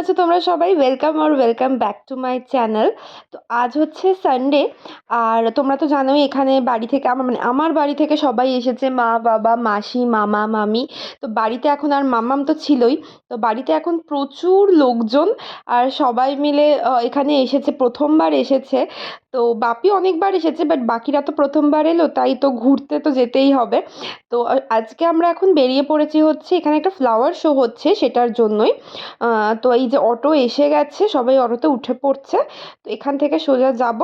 আছো তোমরা সবাই? Welcome R welcome back to my channel তো আজ হচ্ছে সানডে আর তোমরা তো জানোই এখানে বাড়ি থেকে আমার মানে আমার বাড়ি থেকে সবাই এসেছে, মা, বাবা, মাসি, মামা, মামি। তো বাড়িতে এখন আর মামাম তো ছিলই। তো বাড়িতে এখন প্রচুর লোকজন, আর সবাই মিলে এখানে এসেছে, প্রথমবার এসেছে। তো বাপি অনেকবার এসেছে বাট বাকিরা তো প্রথমবার এলো, তাই তো ঘুরতে তো যেতেই হবে। তো আজকে আমরা এখন বেরিয়ে পড়েছি হচ্ছে, এখানে একটা ফ্লাওয়ার শো হচ্ছে সেটার জন্যই। তো এই যে অটো এসে গেছে, সবাই অটোতে উঠে পড়ছে, তো এখান থেকে সোজা যাব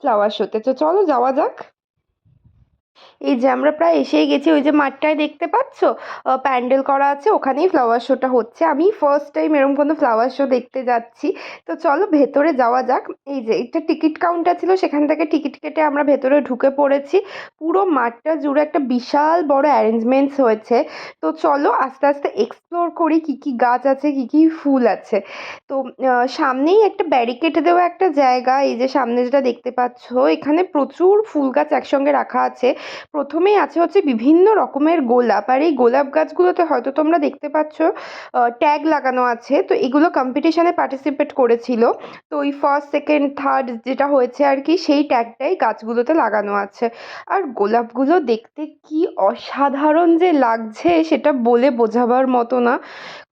ফ্লাওয়ার শোতে তো চলো যাওয়া যাক। এই যে আমরা প্রায় এসেই গেছি, ওই যে মাঠটায় দেখতে পাচ্ছ? প্যান্ডেল করা আছে, ওখানেই ফ্লাওয়ার শোটা হচ্ছে। আমি ফার্স্ট টাইম এরকম কোনো ফ্লাওয়ার শো দেখতে যাচ্ছি। তো চলো ভেতরে যাওয়া যাক। এই যে একটা টিকিট কাউন্টার ছিল, সেখান থেকে টিকিট কেটে আমরা ভেতরে ঢুকে পড়েছি। পুরো মাঠটা জুড়ে একটা বিশাল বড় অ্যারেঞ্জমেন্টস হয়েছে। তো চলো আস্তে আস্তে এক্সপ্লোর করি কি কি গাছ আছে, কি কি ফুল আছে। তো সামনেই একটা ব্যারিকেড দেওয়া একটা জায়গা। এই যে সামনে যেটা দেখতে পাচ্ছ, এখানে প্রচুর ফুল গাছ একসঙ্গে রাখা আছে। প্রথমেই আছে হচ্ছে বিভিন্ন রকমের গোলাপ, আর এই গোলাপ গাছগুলোতে হয়তো তোমরা দেখতে পাচ্ছ ট্যাগ লাগানো আছে। তো এগুলো কম্পিটিশানে পার্টিসিপেট করেছিল। তো ওই ফার্স্ট সেকেন্ড থার্ড যেটা হয়েছে আর কি, সেই ট্যাগটাই গাছগুলোতে লাগানো আছে। আর গোলাপগুলো দেখতে কি অসাধারণ যে লাগছে, সেটা বলে বোঝাবার মতো না।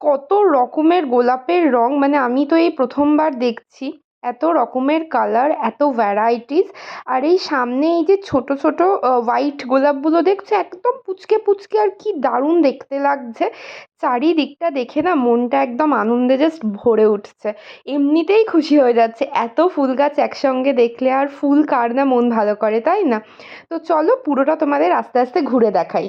কত রকমের গোলাপের রং মানে আমি তো এই প্রথমবার দেখছি। এত রকমের কালার এত ভ্যারাইটিস আর এই সামনে এই যে ছোট ছোট হোয়াইট গোলাপগুলো দেখছ? একদম পুচকে পুচকে আর কি দারুণ দেখতে লাগছে। চারিদিকটা দেখে না মনটা একদম আনন্দে জাস্ট ভরে উঠছে। এমনিতেই খুশি হয়ে যাচ্ছে। এত ফুল গাছ একসঙ্গে দেখলে আর ফুল কার না মন ভালো করে, তাই না? তো চলো পুরোটা তোমাদের আস্তে আস্তে ঘুরে দেখাই।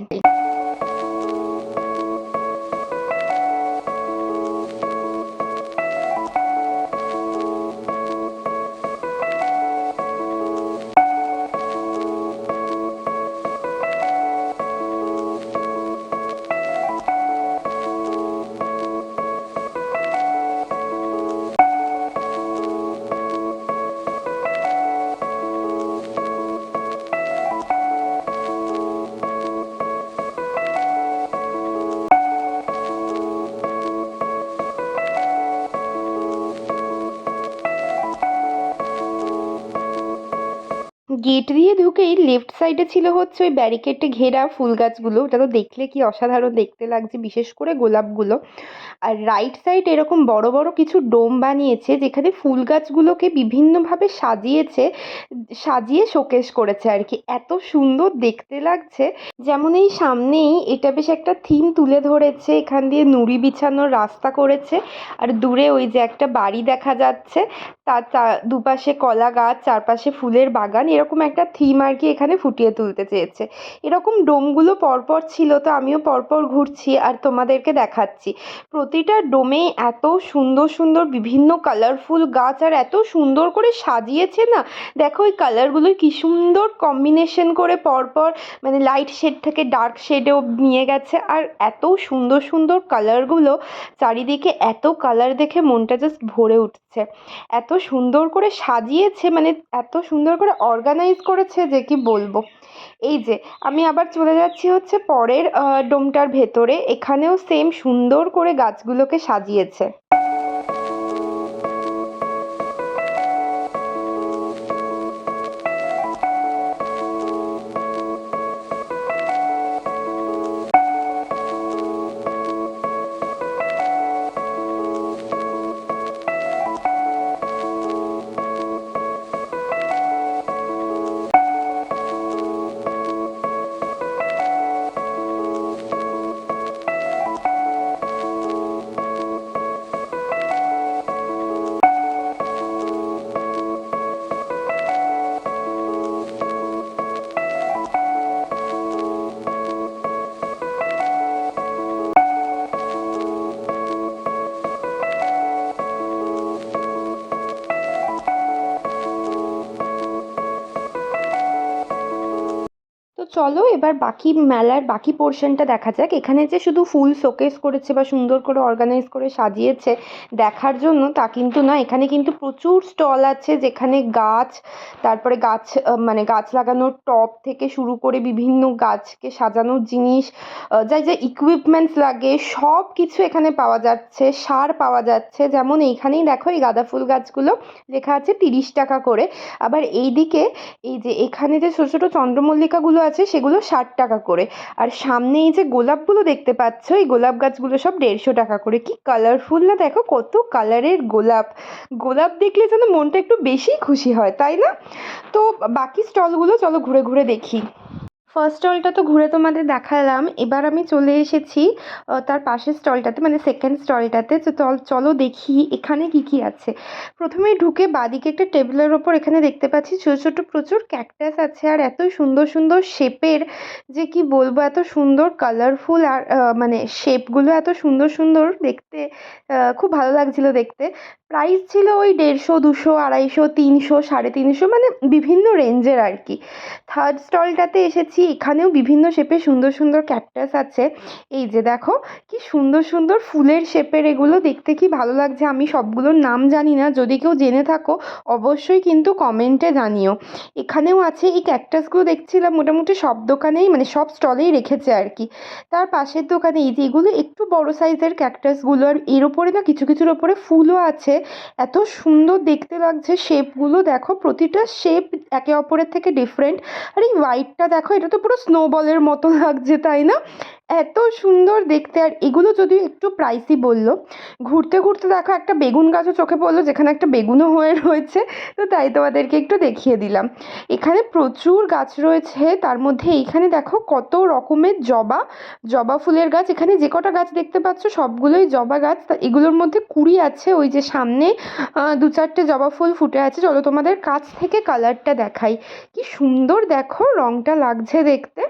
গেট দিয়ে ঢুকেই লেফট সাইডে ছিল হচ্ছে ওই ব্যারিকেডে ঘেরা, ফুল গাছগুলো। ওটা তো দেখলে কি অসাধারণ দেখতে লাগছে, বিশেষ করে গোলাপগুলো। আর রাইট সাইড এরকম বড় বড় কিছু ডোম বানিয়েছে, যেখানে ফুল গাছগুলোকে বিভিন্নভাবে সাজিয়েছে, সাজিয়ে শোকেস করেছে আর কি। এত সুন্দর দেখতে লাগছে। যেমন এই সামনেই এটা বেশ একটা থিম তুলে ধরেছে, এখান দিয়ে নুড়ি বিছানোর রাস্তা করেছে, আর দূরে ওই যে একটা বাড়ি দেখা যাচ্ছে তার দুপাশে কলা গাছ, চারপাশে ফুলের বাগান, এরকম একটা থিম আর কি এখানে ফুটিয়ে তুলতে চেয়েছে। এরকম ডোমগুলো পরপর ছিল তো আমিও পরপর ঘুরছি আর তোমাদেরকে দেখাচ্ছি। প্রতিটা ডোমে এত সুন্দর সুন্দর, বিভিন্ন কালারফুল গাছ আর এত সুন্দর করে সাজিয়েছে না? দেখো ওই কালারগুলো কি সুন্দর কম্বিনেশন করে পরপর মানে লাইট শেড থেকে ডার্ক শেডেও নিয়ে গেছে। আর এত সুন্দর সুন্দর কালারগুলো চারিদিকে এত কালার দেখে মনটা জাস্ট ভরে উঠছে। এত সুন্দর করে সাজিয়েছে মানে এত সুন্দর করে অর্গানাইজ করেছে যে কি বলব? এই যে আমি আবার চলে যাচ্ছি হচ্ছে পরের ডোমটার ভেতরে। এখানেও সেম সুন্দর করে গাছগুলোকে সাজিয়েছে। চলো এবার বাকি মেলার বাকি পোর্শনটা দেখা যাক। এখানে যে শুধু ফুল শোকেস করেছে বা সুন্দর করে অর্গানাইজ করে সাজিয়েছে দেখার জন্য তা কিন্তু না এখানে কিন্তু প্রচুর স্টল আছে যেখানে গাছ, তারপরে গাছ মানে গাছ লাগানোর টব থেকে শুরু করে বিভিন্ন গাছকে সাজানোর জিনিস যা যা ইকুইপমেন্টস লাগে সব কিছু এখানে পাওয়া যাচ্ছে, সার পাওয়া যাচ্ছে। যেমন এইখানেই দেখো এই গাঁদা ফুল গাছগুলো লেখা আছে তিরিশ টাকা করে। আবার এইদিকে এই যে এখানে যে ছোটো ছোটো চন্দ্রমল্লিকাগুলো আছে সেগুলো ষাট টাকা করে। আর সামনে এই যে গোলাপগুলো দেখতে পাচ্ছ, এই গোলাপ গাছগুলো সব দেড়শো টাকা করে। কি কালারফুল না? দেখো কত কালারের গোলাপ। গোলাপ দেখলে যেন মনটা একটু বেশিই খুশি হয়, তাই না? তো বাকি স্টলগুলো চলো ঘুরে ঘুরে দেখি। ফার্স্ট স্টলটা তো ঘুরে তোমাদের দেখালাম। এবার আমি চলে এসেছি তার পাশের স্টলটাতে মানে সেকেন্ড স্টলটাতে তো চল দেখি এখানে কি কি আছে। প্রথমে ঢুকে বাদিকে একটা টেবিলের ওপর এখানে দেখতে পাচ্ছি, ছোটো ছোটো প্রচুর ক্যাকটাস আছে। আর এত সুন্দর সুন্দর শেপের যে কি বলব, এত সুন্দর কালারফুল আর মানে শেপগুলো এত সুন্দর সুন্দর দেখতে খুব ভালো লাগছিল দেখতে। প্রাইস ছিল ওই দেড়শো, দুশো, আড়াইশো, তিনশো, সাড়ে তিনশো মানে বিভিন্ন রেঞ্জের আর কি। থার্ড স্টলটাতে এসেছি, এখানেও বিভিন্ন শেপের সুন্দর সুন্দর ক্যাকটাস আছে। এই যে দেখো, কি সুন্দর সুন্দর ফুলের শেপের এগুলো দেখতে কি ভালো লাগছে আমি সবগুলোর নাম জানি না। যদি কেউ জেনে থাকো, অবশ্যই কিন্তু কমেন্টে জানিও। এখানেও আছে, এই ক্যাকটাসগুলো দেখছিলাম, মোটামুটি সব দোকানেই মানে সব স্টলেই রেখেছে আর কি। তার পাশের দোকানে এই যে এগুলো একটু বড় সাইজের ক্যাকটাসগুলো আর এর ওপরে না কিছু কিছুর ওপরে ফুলও আছে। এত সুন্দর দেখতে লাগছে শেপগুলো দেখো, প্রতিটা শেপ একে অপরের থেকে ডিফারেন্ট আর, এই হোয়াইটটা দেখো, এটা তো পুরো স্নোবলের মতো লাগছে, তাই না? এত সুন্দর দেখতে। আর এগুলো যদিও একটু প্রাইসি বলল, ঘুরতে ঘুরতে দেখো একটা বেগুন গাছও চোখে পড়ল, যেখানে একটা বেগুনও হয়ে রয়েছে। তো তাই তোমাদেরকে একটু দেখিয়ে দিলাম। এখানে প্রচুর গাছ রয়েছে। তার মধ্যে এইখানে দেখো কত রকমের জবা জবা ফুলের গাছ। এখানে যে কটা গাছ দেখতে পাচ্ছ, সবগুলোই জবা গাছ। এগুলোর মধ্যে কুড়ি আছে, ওই যে সামনে দু চারটে জবা ফুল ফুটে আছে। চলো তোমাদের কাছ থেকে কালারটা দেখাই। কি সুন্দর দেখো, রংটা লাগছে দেখতে।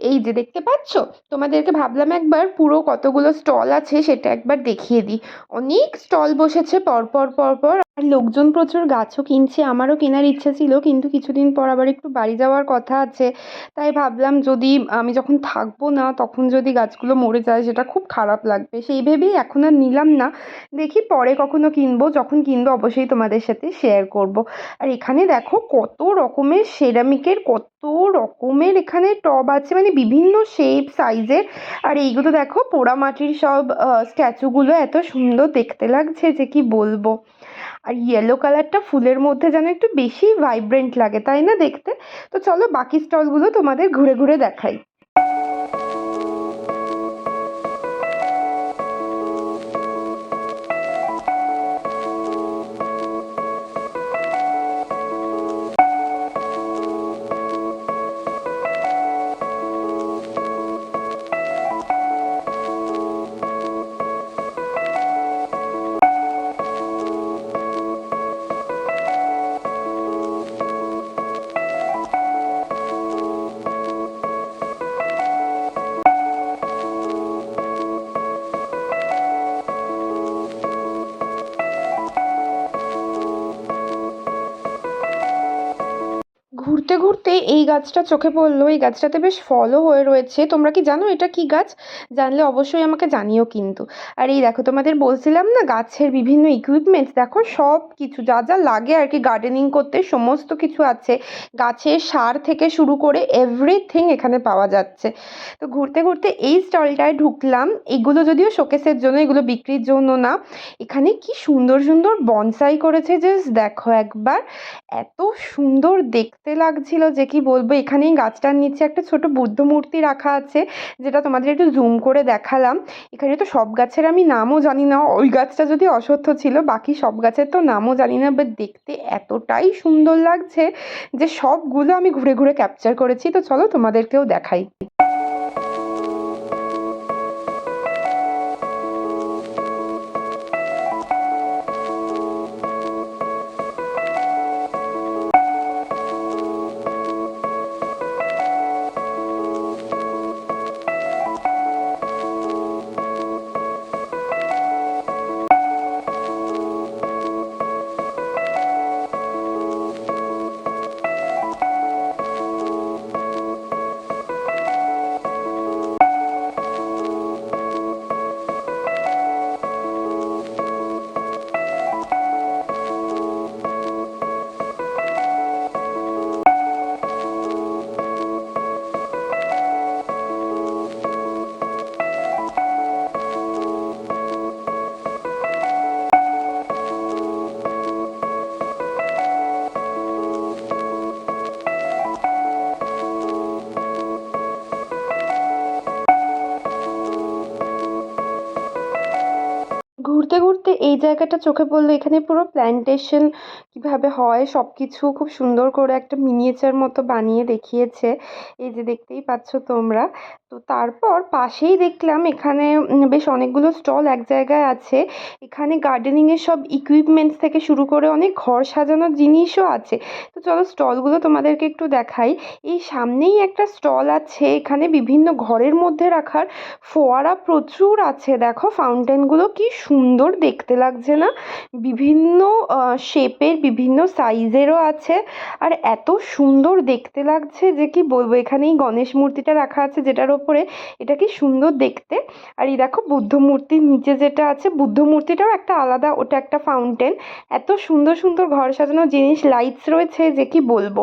এই যে দেখতে পাচ্ছ? তোমাদেরকে ভাবলাম একবার পুরো কতগুলো স্টল আছে সেটা একবার দেখিয়ে দিই। অনেক স্টল বসেছে, পরপর পরপর আর লোকজন প্রচুর গাছও কিনছে, আমারও কেনার ইচ্ছে ছিল, কিন্তু কিছুদিন পর আবার একটু বাড়ি যাওয়ার কথা আছে। তাই ভাবলাম যদি আমি যখন থাকব না, তখন যদি গাছগুলো মরে যায়, সেটা খুব খারাপ লাগবে। সেই ভেবেই এখন আর নিলাম না। দেখি পরে কখনো কিনবো, যখন কিনবো অবশ্যই তোমাদের সাথে শেয়ার করব। আর এখানে দেখো কত রকমের সেরামিকের কত রকমের এখানে টব আছে মানে বিভিন্ন শেপ সাইজের আর এইগুলো দেখো পোড়ামাটির সব স্ট্যাচুগুলো এত সুন্দর দেখতে লাগছে যে কি বলব। আর ইয়েলো কালারটা ফুলের মধ্যে যেন একটু বেশি ভাইব্রেন্ট লাগে, তাই না দেখতে? তো চলো বাকি স্টলগুলো তোমাদের ঘুরে ঘুরে দেখাই। ঘুরতে ঘুরতে এই গাছটা চোখে পড়ল, এই গাছটাতে বেশ ফলও হয়ে রয়েছে। তোমরা কি জানো এটা কি গাছ? জানলে অবশ্যই আমাকে জানিও কিন্তু। আর এই দেখো, তোমাদের বলছিলাম না গাছের বিভিন্ন ইকুইপমেন্টস দেখো, সব কিছু যা যা লাগে আর কি গার্ডেনিং করতে সমস্ত কিছু আছে। গাছের সার থেকে শুরু করে এভরিথিং এখানে পাওয়া যাচ্ছে। তো ঘুরতে ঘুরতে এই স্টলটায় ঢুকলাম। এগুলো যদিও শোকেসের জন্য, এগুলো বিক্রির জন্য না, এখানে কি সুন্দর সুন্দর বনসাই করেছে জাস্ট দেখো একবার। এত সুন্দর দেখতে লাগছিল যে কি বলব, এখানেই গাছটার নিচে একটা ছোট বুদ্ধ মূর্তি রাখা আছে, যেটা তোমাদের একটু জুম করে দেখালাম। এখানে তো সব গাছের আমি নামও জানি না, ওই গাছটা যদি অসত্য ছিল, বাকি সব গাছের তো নামও জানি না বাট দেখতে এতটাই সুন্দর লাগছে যে সবগুলো আমি ঘুরে ঘুরে ক্যাপচার করেছি। তো চলো তোমাদেরকেও দেখাই। এই জায়গাটা চোখে পড়ল এখানে পুরো প্ল্যান্টেশন কীভাবে হয় সব কিছু খুব সুন্দর করে একটা মিনিয়েচার মতো বানিয়ে দেখিয়েছে। এই যে দেখতেই পাচ্ছ তোমরা। তো তারপর পাশেই দেখলাম এখানে বেশ অনেকগুলো স্টল এক জায়গায় আছে। এখানে গার্ডেনিংয়ের সব ইকুইপমেন্টস থেকে শুরু করে অনেক ঘর সাজানোর জিনিসও আছে। তো চলো স্টলগুলো তোমাদেরকে একটু দেখাই। এই সামনেই একটা স্টল আছে, এখানে বিভিন্ন ঘরের মধ্যে রাখার ফোয়ারা প্রচুর আছে। দেখো ফাউন্টেনগুলো কি সুন্দর দেখতে লাগছে না? বিভিন্ন শেপের বিভিন্ন সাইজেরও আছে। আর এত সুন্দর দেখতে লাগছে যে কি বলব এখানে এই গণেশ মূর্তিটা রাখা আছে যেটার ওপরে এটা কি সুন্দর দেখতে। আর এই দেখো বুদ্ধ মূর্তির নিচে যেটা আছে বুদ্ধ মূর্তিটাও একটা আলাদা, ওটা একটা ফাউন্টেন এত সুন্দর সুন্দর ঘর সাজানোর জিনিস লাইটস রয়েছে যে কি বলব।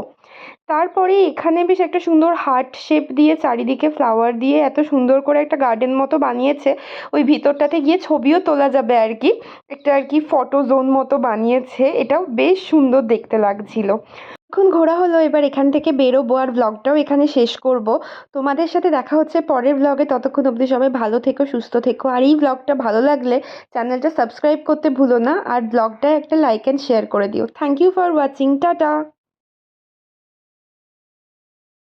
তারপরে এখানে বেশ একটা সুন্দর হার্ট শেপ দিয়ে চারিদিকে ফ্লাওয়ার দিয়ে এত সুন্দর করে একটা গার্ডেন মতো বানিয়েছে। ওই ভিতরটাতে গিয়ে ছবিও তোলা যাবে আর কি। একটা আর কি ফটো জোন মতো বানিয়েছে। এটাও বেশ সুন্দর দেখতে লাগছিল। এখন ঘোরা হলো, এবার এখান থেকে বেরোবো আর ব্লগটাও এখানে শেষ করব। তোমাদের সাথে দেখা হচ্ছে পরের ব্লগে ততক্ষণ অবধি সবাই ভালো থেকো, সুস্থ থেকো। আর এই ব্লগটা ভালো লাগলে চ্যানেলটা সাবস্ক্রাইব করতে ভুলো না। আর ব্লগটা একটা লাইক অ্যান্ড শেয়ার করে দিও। Thank you for watching tata